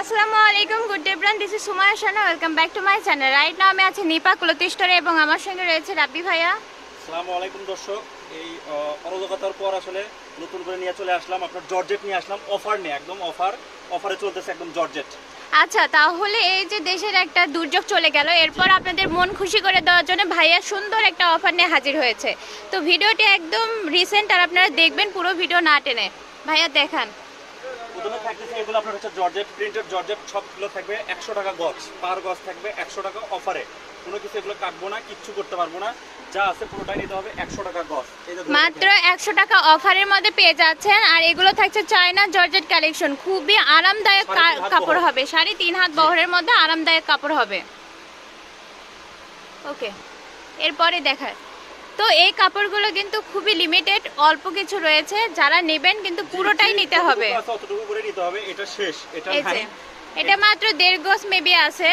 আসসালামু আলাইকুম good day bran this is Sumaya Shana welcome back to my channel right now আমি আছি Nipa cloth এবং আমার সঙ্গে রয়েছে রাব্বি ভাইয়া। আসসালামু আলাইকুম দর্শক এই অরাজকতার পর আসলে নতুন করে নিয়ে চলে আসলাম আপনার জর্জেট নিয়ে আসলাম অফার নিয়ে একদম অফার অফারে চলতেছে একদম জর্জেট। আচ্ছা তাহলে এই যে দেশের একটা দুর্যোগ চলে গেল এরপর আপনাদের মন খুশি করে দেওয়ার জন্য ভাইয়া সুন্দর একটা অফার নিয়ে হাজির হয়েছে। তো ভিডিওটি একদম রিসেন্ট আর আপনারা দেখবেন পুরো ভিডিও না টেনে। ভাইয়া দেখান। প্রথমে থাকতেছে এগুলো আপনার হচ্ছে জর্জেট প্রিন্টেড জর্জেট সবগুলো থাকবে একশো টাকা গজ। পার গজ থাকবে একশো টাকা অফারে কোনো কিছু এগুলো কাটবো না কিচ্ছু করতে পারব না। যা আছে পুরোটাই নিতে হবে একশো টাকা গজ। এই যে ধরে মাত্র একশো টাকা অফারের মধ্যে পেয়ে যাচ্ছেন। আর এগুলো থাকছে চায়না জর্জেট কালেকশন খুবই আরামদায়ক কাপড় হবে। সাড়ে তিন হাত বহরের মধ্যে আরামদায়ক কাপড় হবে। ওকে। এরপরে দেখার তো এই কাপড়গুলো কিন্তু খুবই লিমিটেড অল্প কিছু রয়েছে। যারা নেবেন কিন্তু পুরোটাই নিতে হবে। আছে করে নিতে হবে এটা শেষ। এটা এটা মাত্র দেড় গোস মেবি আছে।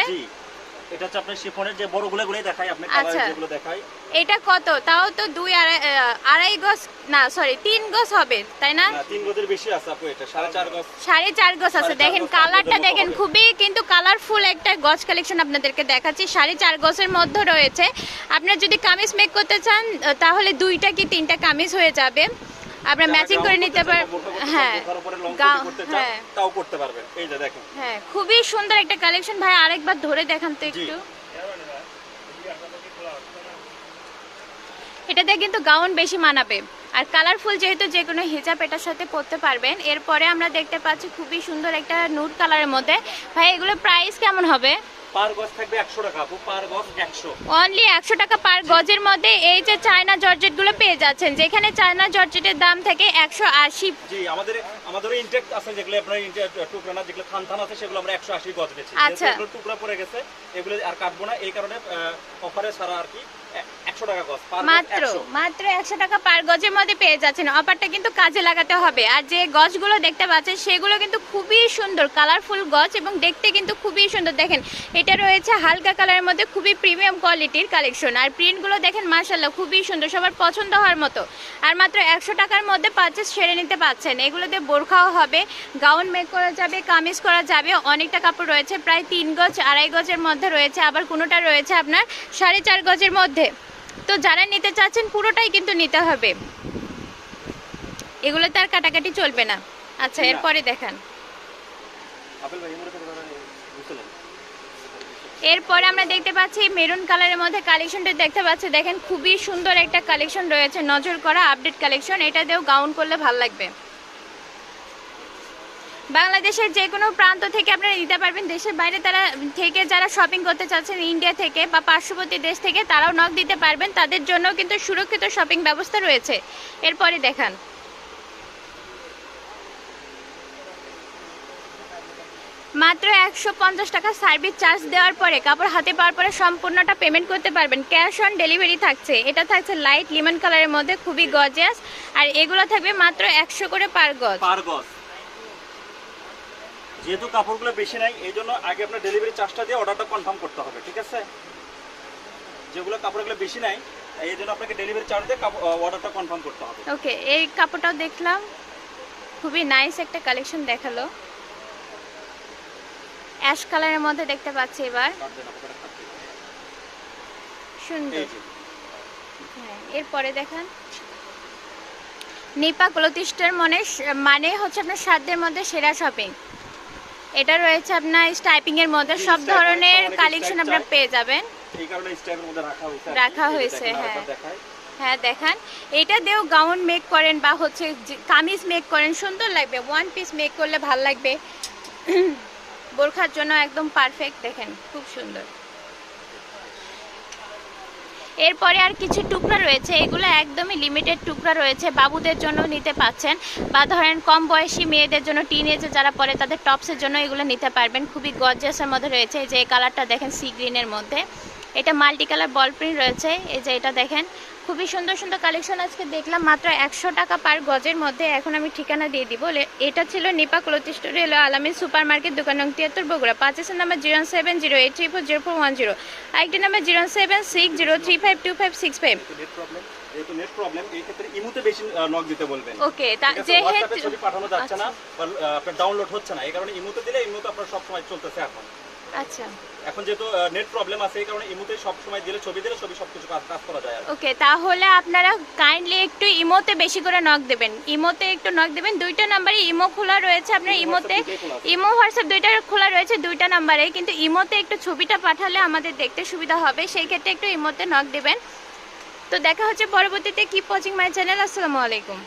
এটা হচ্ছে আপনার শিফনের যে বড়গুলো গুলো দেখাই আপনি আচ্ছা। কালার যেগুলো দেখাই। এটা কত? তাও তো দুই আড়াই আড়াই গজ না সরি তিন গজ হবে তাই না? তিন গজের বেশি আছে আপু এটা সাড়ে চার গজ। সাড়ে চার গজ আছে। দেখেন কালারটা দেখেন খুবই কিন্তু কালারফুল একটা গজ কালেকশন আপনাদেরকে দেখাচ্ছি। সাড়ে চার গজের মধ্যে রয়েছে। আপনার যদি কামিজ মেক করতে চান তাহলে দুইটা কি তিনটা কামিজ হয়ে যাবে। আপনার ম্যাচিং করে নিতে চান পার বা বোরখা করতে চান, হ্যাঁ হ্যাঁ। তাও করতে পারবেন। এই যে দেখেন। হ্যাঁ খুবই সুন্দর একটা কালেকশন ভাই আরেকবার ধরে দেখান তো একটু। এটাতে কিন্তু গাউন বেশি মানাবে। আর কালারফুল যেহেতু যে কোনো হিজাব এটার সাথে পরতে পারবেন এরপরে আমরা দেখতে পাচ্ছি খুবই সুন্দর একটা নুট কালারের মধ্যে। ভাই এগুলো প্রাইস কেমন হবে? পার গজ থাকবে একশো টাকা আপু পার গজ একশো। অনলি একশো টাকা পার গজের মধ্যে এই যে চায়না জর্জেটগুলো পেয়ে যাচ্ছেন যেখানে চায়না জর্জেটের দাম থেকে একশো আশি। জি আমাদের আমাদের ইনটেক আছে যেগুলো আপনার ইনটেক টুকরা না যেগুলো থান থান আছে সেগুলো আমরা একশো আশি গজ বেছি আচ্ছা। টুকরা পড়ে গেছে এগুলো আর কাটবো না এই কারণে অফারে আর কি মাত্র মাত্র একশো টাকা পার গজের মধ্যে পেয়ে যাচ্ছেন। অফারটা কিন্তু কাজে লাগাতে হবে। আর যে গজগুলো দেখতে পাচ্ছেন সেগুলো কিন্তু খুবই সুন্দর কালারফুল গজ এবং দেখতে কিন্তু খুবই সুন্দর। দেখেন এটা রয়েছে হালকা কালারের মধ্যে খুবই প্রিমিয়াম কোয়ালিটির কালেকশন আর প্রিন্টগুলো দেখেন মার্শাল্লাহ খুবই সুন্দর সবার পছন্দ হওয়ার মতো। আর মাত্র একশো টাকার মধ্যে পারচেস সেরে নিতে এগুলোতে বোরখাও হবে গাউন মেক করা যাবে কামিজ করা যাবে অনেকটা কাপড় রয়েছে প্রায় তিন গজ আড়াই গজের মধ্যে রয়েছে। আবার কোনোটা রয়েছে আপনার সাড়ে চার গজের মধ্যে। তো যারা নিতে চাচ্ছেন পুরোটাই কিন্তু নিতে হবে। এগুলো তার কাটাকাটি চলবে না। আচ্ছা এরপরে দেখান। এরপরে আমরা দেখতে পাচ্ছি মেরুন কালারের মধ্যে কালেকশনটা দেখতে পাচ্ছি। দেখেন খুবই সুন্দর একটা কালেকশন রয়েছে। নজর করা আপডেট কালেকশন এটা দিয়েও গাউন করলে ভালো লাগবে। বাংলাদেশের যে কোনো প্রান্ত থেকে আপনারা নিতে পারবেন। দেশের বাইরে তারা থেকে যারা শপিং করতে চাচ্ছেন ইন্ডিয়া থেকে বা পার্শ্ববর্তী দেশ থেকে, তারাও নক দিতে পারবেন। তাদের জন্য কিন্তু সুরক্ষিত শপিং ব্যবস্থা রয়েছে। এরপরে দেখান। মাত্র একশো পঞ্চাশ টাকা সার্ভিস চার্জ দেওয়ার পরে, কাপড় হাতে পাওয়ার পরে সম্পূর্ণটা পেমেন্ট করতে পারবেন। ক্যাশ অন ডেলিভারি থাকছে। এটা থাকছে লাইট লিমন কালারের মধ্যে, খুবই গজিয়াস আর এগুলো থাকবে মাত্র একশো করে পার গজ। পার গজ। যেহেতু কাপড়গুলো বেশি নাই এই জন্য আগে আপনার ডেলিভারি চার্জটা দিয়ে অর্ডারটা কনফার্ম করতে হবে ঠিক আছে? যেগুলো কাপড়গুলো বেশি নাই এই জন্য আপনাকে ডেলিভারি চার্জ দিয়ে অর্ডারটা কনফার্ম করতে হবে। ওকে এই কাপড়টাও দেখলাম। খুবই নাইস একটা কালেকশন দেখাল। অ্যাশ কালারের মধ্যে দেখতে পাচ্ছি এবার। সুন্দর। হ্যাঁ এরপরে দেখান। নিপা ক্লথিস্টার মনে মানে হচ্ছে আপনার সাধ্যের মধ্যে সেরা শপিং এটা রয়েছে আপনার স্টাইপিং এর মধ্যে সব ধরনের কালেকশন আপনারা পেয়ে যাবেন। এই কারণে মধ্যে রাখা হয়েছে রাখা হয়েছে, হ্যাঁ। হ্যাঁ দেখান। এটা দেও গাউন মেক করেন বা হচ্ছে কামিজ মেক করেন সুন্দর লাগবে। ওয়ান পিস মেক করলে ভালো লাগবে। বোরখার জন্য একদম পারফেক্ট দেখেন খুব সুন্দর। এরপরে আর কিছু টুকরা রয়েছে, এগুলো একদমই লিমিটেড টুকরা রয়েছে, বাবুদের জন্য নিতে পাচ্ছেন বা ধরেন কম বয়সী মেয়েদের জন্য টিন এজে যারা পরে তাদের টপসের জন্য এগুলো নিতে পারবেন, খুবই গজেসের মধ্যে রয়েছে যে কালারটা দেখেন সি গ্রিনের মধ্যে। এটা মাল্টি কালার বল প্রিন্ট রয়েছে। এই যে এটা দেখেন খুবই সুন্দর সুন্দর কালেকশন আজকে দেখলাম মাত্র একশো টাকা পার গজের মধ্যে। এখন আমি ঠিকানা দিয়ে দিব। এটা ছিল নিপা ক্লথ স্টোর এলো আলামিন সুপার মার্কেট দোকান নং তিয়াত্তর Bogura. পাঁচেসের number zero seven zero eight three four zero four one zero. আরেকটি number zero seven six zero three five two five six five. যেহেতু নেট প্রবলেম এই ক্ষেত্রে ইমুতে বেশি নক দিতে বলবেন। ওকে যেহেতু ছবি পাঠানো যাচ্ছে না আচ্ছা। আপনার ডাউনলোড হচ্ছে না। এই কারণে ইমুতে দিলে ইমুতে আপনার সব সময় চলতেছে এখন। আচ্ছা। এখন যেহেতু নেট প্রবলেম আছে এই কারণে ইমুতে সব সময় দিলে ছবি দিলে ছবি সবকিছু কাজ কাজ করা যায় ওকে তাহলে আপনারা কাইন্ডলি একটু ইমোতে বেশি করে নক দেবেন। ইমোতে একটু নক দেবেন। দুইটা নাম্বারে ইমো খোলা রয়েছে আপনার ইমোতে। ইমো হোয়াটসঅ্যাপ দুইটা খোলা রয়েছে দুইটা নাম্বারে কিন্তু ইমোতে একটু ছবিটা পাঠালে আমাদের দেখতে সুবিধা হবে। সেই ক্ষেত্রে একটু ইমোতে নক দেবেন। তো দেখা হচ্ছে পরবর্তীতে। কিপ ওয়াচিং মাই চ্যানেল আসসালামু আলাইকুম।